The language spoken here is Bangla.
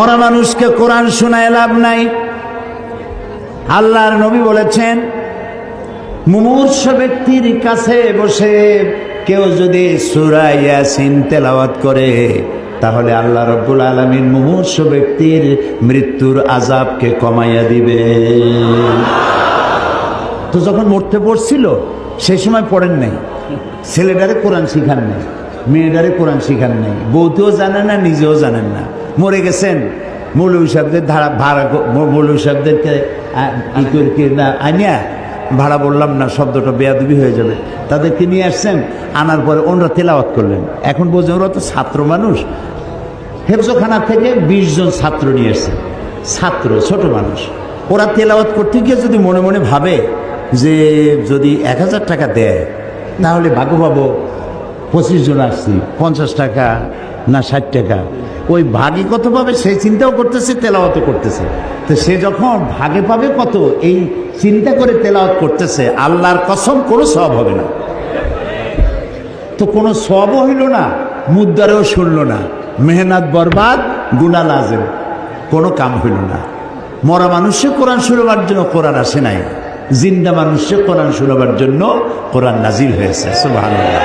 মরা মানুষকে কোরআন শোনায় লাভ নাই। আল্লাহর নবী বলেছেন, মুমূর্ষ ব্যক্তির কাছে বসে কেউ যদি সুরা ইয়াসিন তেলাওয়াত করে, তাহলে আল্লাহ রব্বুল আলমিন মুমূর্ষ ব্যক্তির মৃত্যুর আজাবকে কমাইয়া দিবে। তো যখন মরতে পড়ছিল, সে সময় পড়েন নাই। ছেলেটারে কোরআন শিখান নাই, মেয়েটারে কোরআন শিখান নাই। বউতেও জানেন না, নিজেও জানেন না। মরে গেছেন। মৌলভী সাহেবদের ধারা ভাড়া ক- মৌ- মৌলভী সাহেবদেরকে না আনিয়া ভাড়া বললাম না, শব্দটা বেয়াদবি হয়ে যাবে। তাদেরকে নিয়ে আসছেন, আনার পরে ওনারা তেলাওয়াত করলেন। এখন বোঝেন ওরা তো ছাত্র মানুষ। হেফজোখানা থেকে বিশ জন ছাত্র নিয়ে এসছে ছাত্র, ছোট মানুষ। ওরা তেলাওয়াত করতে গিয়ে যদি মনে মনে ভাবে যে যদি এক হাজার টাকা দেয়, তাহলে ভাগ্য পাবো পঁচিশ জন আসছি, পঞ্চাশ টাকা না ষাট টাকা। ওই ভাগে কত পাবে সেই চিন্তাও করতেছে, তেলাওয়াতও করতেছে। তো সে যখন ভাগে পাবে কত? এই চিন্তা করে তেলাওয়াত করতেছে, আল্লাহর কসম কোনো সব হবে না। তো কোনো সবও হইল না মুদ্রারেও শুনল না। মেহনাত বরবাদ গুণা লাজেম, কোনো কাম হইল না। মরা মানুষে কোরআন শুনবার জন্য কোরআন আসে নাই। জিন্দা মানুষে কোরআন শুনবার জন্য কোরআন নাজিল হয়েছে, সুবহানাল্লাহ।